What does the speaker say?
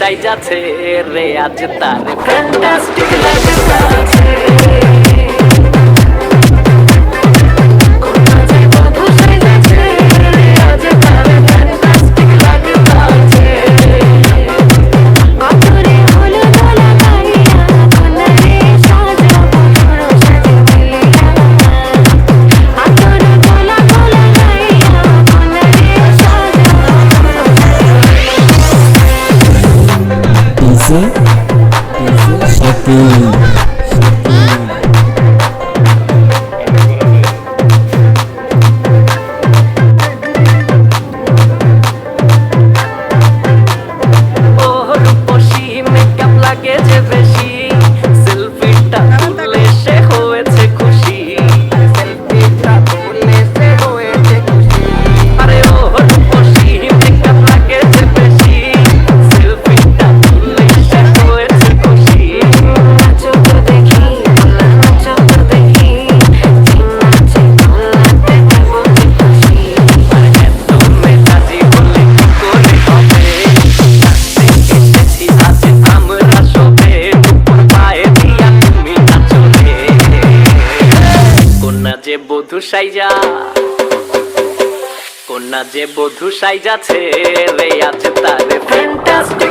সাইজাছে রে আজ তার ফ্যান্টাস্টিক লাগে Satu কন্যা যে বধু সাইজা কন্যা যে বধু সাইজাছে রে আছে তার ফ্যান্টাস্টিক